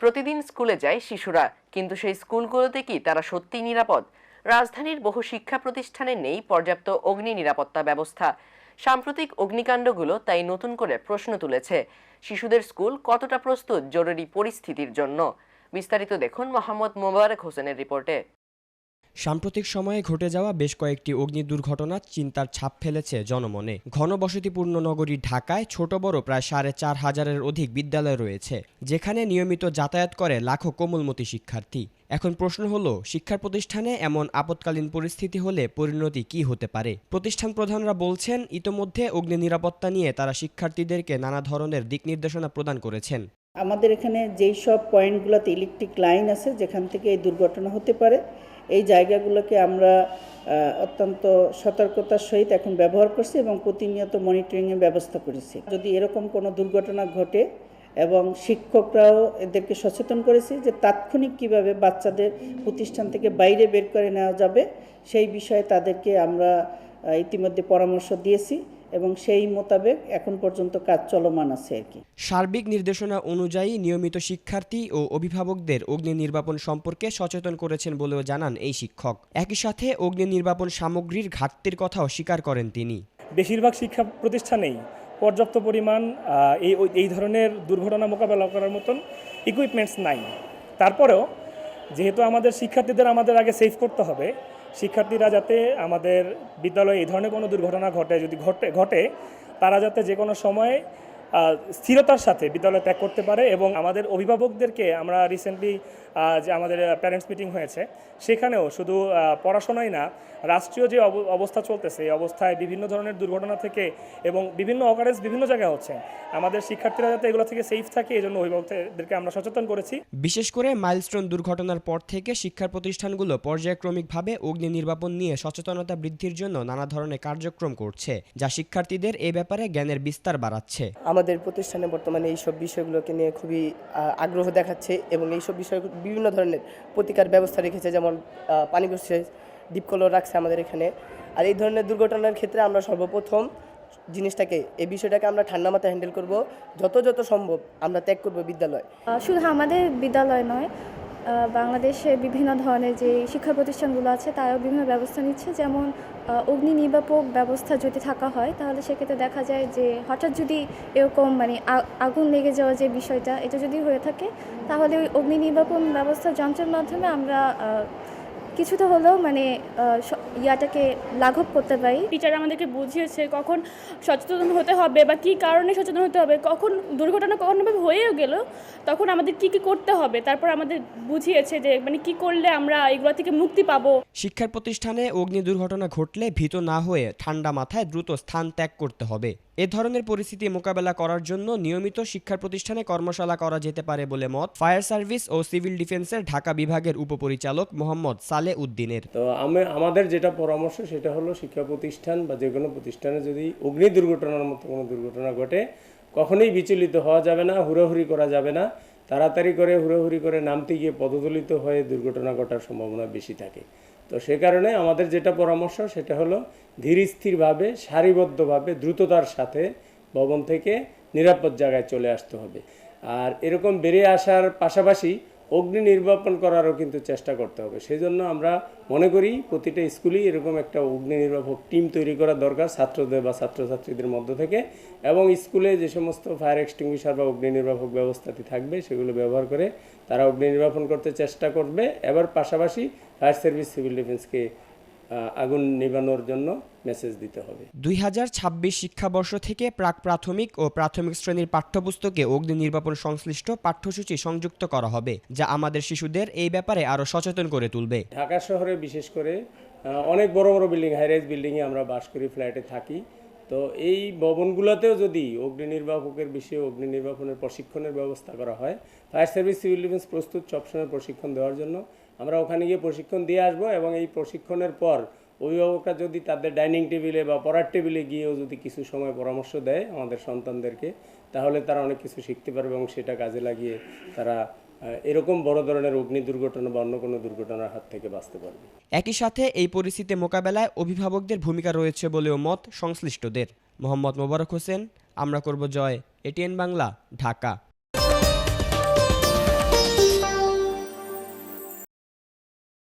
প্রতিদিন স্কুলে যায় শিশুরা, কিন্তু সেই স্কুলগুলোতে কি তারা সত্যিই নিরাপদ? রাজধানীর বহু শিক্ষা প্রতিষ্ঠানে নেই পর্যাপ্ত অগ্নি নিরাপত্তা ব্যবস্থা। সাম্প্রতিক অগ্নিকাণ্ডগুলো তাই নতুন করে প্রশ্ন তুলেছে। শিশুদের স্কুল কতটা প্রস্তুত জরুরি পরিস্থিতির জন্য? বিস্তারিত দেখুন মোহাম্মদ মোবারক হোসেনের রিপোর্টে। সাম্প্রতিক সময়ে ঘটে যাওয়া বেশ কয়েকটি অগ্নি দুর্ঘটনা চিন্তার ছাপ ফেলেছে জনমনে। ঘনবসতিপূর্ণ নগরী ঢাকায় ছোট বড় প্রায় সাড়ে চার হাজারের অধিক বিদ্যালয় রয়েছে, যেখানে নিয়মিত যাতায়াত করে লাখো কোমলমতি শিক্ষার্থী। এখন প্রশ্ন হলো, শিক্ষা প্রতিষ্ঠানে এমন আপৎকালীন পরিস্থিতি হলে পরিণতি কি হতে পারে? প্রতিষ্ঠান প্রধানরা বলছেন, ইতোমধ্যে অগ্নি নিরাপত্তা নিয়ে তারা শিক্ষার্থীদেরকে নানা ধরনের দিক নির্দেশনা প্রদান করেছেন। আমাদের এখানে যেই সব পয়েন্টগুলোতে ইলেকট্রিক লাইন আছে, যেখান থেকে এই দুর্ঘটনা হতে পারে, এই জায়গাগুলোকে আমরা অত্যন্ত সতর্কতার সহিত এখন ব্যবহার করছি এবং প্রতিনিয়ত মনিটরিংয়ের ব্যবস্থা করেছি। যদি এরকম কোনো দুর্ঘটনা ঘটে এবং শিক্ষকরাও এদেরকে সচেতন করেছি যে তাৎক্ষণিক কীভাবে বাচ্চাদের প্রতিষ্ঠান থেকে বাইরে বের করে নেওয়া যাবে, সেই বিষয়ে তাদেরকে আমরা ইতিমধ্যে পরামর্শ দিয়েছি। এবং সেই মোতাবেক এখন পর্যন্ত কাজ চলমান আছে আর কি। সার্বিক নির্দেশনা অনুযায়ী নিয়মিত শিক্ষার্থী ও অভিভাবকদের অগ্নি নির্বাপন সম্পর্কে সচেতন করেছেন বলেও জানান এই শিক্ষক। একই সাথে অগ্নি নির্বাপন সামগ্রীর ঘাটতির কথাও স্বীকার করেন তিনি। বেশিরভাগ শিক্ষা প্রতিষ্ঠানেই পর্যাপ্ত পরিমাণ এই এই ধরনের দুর্ঘটনা মোকাবেলা করার মতন ইকুইপমেন্টস নাই। তারপরেও যেহেতু আমাদের শিক্ষার্থীদের আমাদের আগে সেভ করতে হবে শিক্ষার্থীরা যাতে আমাদের বিদ্যালয়ে এই ধরনের কোনো দুর্ঘটনা ঘটে, যদি ঘটে ঘটে, তারা যাতে যে কোনো সময় স্থিরতার সাথে বিদ্যালয় ত্যাগ করতে পারে এবং আমাদের অভিভাবকদেরকে আমরা রিসেন্টলি যে আমাদের প্যারেন্টস মিটিং হয়েছে সেখানেও শুধু পড়াশোনাই না রাষ্ট্রীয় যে অব- অবস্থা চলতেছে এই অবস্থায় বিভিন্ন ধরনের দুর্ঘটনা থেকে এবং বিভিন্ন অকারেন্স বিভিন্ন জায়গায় হচ্ছে আমাদের শিক্ষার্থীরা যাতে এগুলো থেকে সেফ থাকে এই জন্য অভিভাবকদেরকে আমরা সচেতন করেছি। বিশেষ করে মাইলস্টোন দুর্ঘটনার পর থেকে শিক্ষা প্রতিষ্ঠানগুলো পর্যায়ক্রমিকভাবে অগ্নি নির্বাপন নিয়ে সচেতনতা বৃদ্ধির জন্য নানা ধরনের কার্যক্রম করছে যা শিক্ষার্থীদের এ ব্যাপারে জ্ঞানের বিস্তার বাড়াচ্ছে। আমাদের প্রতিষ্ঠানে বর্তমানে এইসব বিষয়গুলোকে নিয়ে খুবই আগ্রহ দেখাচ্ছে এবং এইসব বিষয় বিভিন্ন ধরনের প্রতিকার ব্যবস্থা রেখেছে, যেমন পানি বসছে ডিপকলও রাখছে আমাদের এখানে। আর এই ধরনের দুর্ঘটনার ক্ষেত্রে আমরা সর্বপ্রথম জিনিসটাকে, এই বিষয়টাকে আমরা ঠান্ডা মাথায় হ্যান্ডেল করব। যত যত সম্ভব আমরা ত্যাগ করব বিদ্যালয়। শুধু আমাদের বিদ্যালয় নয় বাংলাদেশে বিভিন্ন ধরনের যে শিক্ষা প্রতিষ্ঠানগুলো আছে, তারাও বিভিন্ন ব্যবস্থা নিচ্ছে। যেমন অগ্নি নির্বাপক ব্যবস্থা যদি থাকা হয়, তাহলে সেক্ষেত্রে দেখা যায় যে হঠাৎ যদি এরকম মানে আগুন লেগে যাওয়া যে বিষয়টা, এটা যদি হয়ে থাকে, তাহলে ওই অগ্নি নির্বাপন ব্যবস্থা যন্ত্রের মাধ্যমে আমরা কিছুটা হলেও মানে ইয়াটাকে লাঘব করতে পারি। টিচার আমাদেরকে বুঝিয়েছে কখন সচেতন হতে হবে বা কী কারণে সচেতন হতে হবে কখন দুর্ঘটনা কখনোভাবে হয়েও গেল তখন আমাদের কি কি করতে হবে তারপর আমাদের বুঝিয়েছে যে মানে কি করলে আমরা এগুলো থেকে মুক্তি পাবো। শিক্ষা প্রতিষ্ঠানে অগ্নি দুর্ঘটনা ঘটলে ভীত না হয়ে ঠান্ডা মাথায় দ্রুত স্থান ত্যাগ করতে হবে। এ ধরনের পরিস্থিতি মোকাবেলা করার জন্য নিয়মিত শিক্ষা প্রতিষ্ঠানে কর্মশালা করা যেতে পারে বলে মত ফায়ার সার্ভিস ও সিভিল ডিফেন্সের ঢাকা বিভাগের উপপরিচালক মোহাম্মদ সালে উদ্দিনের। তো আমি, আমাদের যেটা পরামর্শ সেটা হলো শিক্ষা প্রতিষ্ঠান বা যে কোনো প্রতিষ্ঠানে যদি অগ্নি দুর্ঘটনার মতো কোনো দুর্ঘটনা ঘটে, কখনোই বিচলিত হওয়া যাবে না, হুড়োহুড়ি করা যাবে না। তাড়াতাড়ি করে হুড়োহুড়ি করে নামতে গিয়ে পদদলিত হয়ে দুর্ঘটনা ঘটার সম্ভাবনা বেশি থাকে। তো সে কারণে আমাদের যেটা পরামর্শ সেটা হলো ধীর স্থিরভাবে, সারিবদ্ধভাবে, দ্রুততার সাথে ভবন থেকে নিরাপদ জায়গায় চলে আসতে হবে। আর এরকম বেরিয়ে আসার পাশাপাশি অগ্নি নির্বাপন করারও কিন্তু চেষ্টা করতে হবে। সেই জন্য আমরা মনে করি প্রতিটা স্কুলেই এরকম একটা অগ্নি নির্বাপক টিম তৈরি করা দরকার ছাত্রদের বা ছাত্রছাত্রীদের মধ্য থেকে। এবং স্কুলে যে সমস্ত ফায়ার এক্সটিংগুইশার বা অগ্নি নির্বাপক ব্যবস্থাটি থাকবে, সেগুলো ব্যবহার করে তারা অগ্নি নির্বাপন করতে চেষ্টা করবে। এবার পাশাপাশি ফায়ার সার্ভিস সিভিল ডিফেন্সকে আগুন নিবানোর জন্য মেসেজ দিতে হবে। দুই হাজার ছাব্বিশ শিক্ষাবর্ষ থেকে প্রাক প্রাথমিক ও প্রাথমিক শ্রেণির পাঠ্যপুস্তকে অগ্নি নির্বাপন সংশ্লিষ্ট পাঠ্যসূচি সংযুক্ত করা হবে যা আমাদের শিশুদের এই ব্যাপারে আরও সচেতন করে তুলবে। ঢাকা শহরে বিশেষ করে অনেক বড় বড় বিল্ডিং হাইরাইজ বিল্ডিংয়ে আমরা বাস করি ফ্ল্যাটে থাকি। তো এই ভবনগুলোতেও যদি অগ্নি নির্বাপকের বিষয়ে অগ্নি নির্বাপনের প্রশিক্ষণের ব্যবস্থা করা হয় ফায়ার সার্ভিস সিভিল ডিফেন্স প্রস্তুত সবসময় প্রশিক্ষণ দেওয়ার জন্য। আমরা ওখানে গিয়ে প্রশিক্ষণ দিয়ে আসব এবং এই প্রশিক্ষণের পর অভিভাবকরা যদি তাদের ডাইনিং টেবিলে বা পড়ার টেবিলে গিয়েও যদি কিছু সময় পরামর্শ দেয় আমাদের সন্তানদেরকে, তাহলে তারা অনেক কিছু শিখতে পারবে এবং সেটা কাজে লাগিয়ে তারা এরকম বড় ধরনের অগ্নি দুর্ঘটনা বা অন্য কোনো দুর্ঘটনার হাত থেকে বাঁচতে পারবে। একই সাথে এই পরিস্থিতি মোকাবেলায় অভিভাবকদের ভূমিকা রয়েছে বলেও মত সংশ্লিষ্টদের। মোহাম্মদ মোবারক হোসেন, আমরা করব জয়, এটিএন বাংলা, ঢাকা।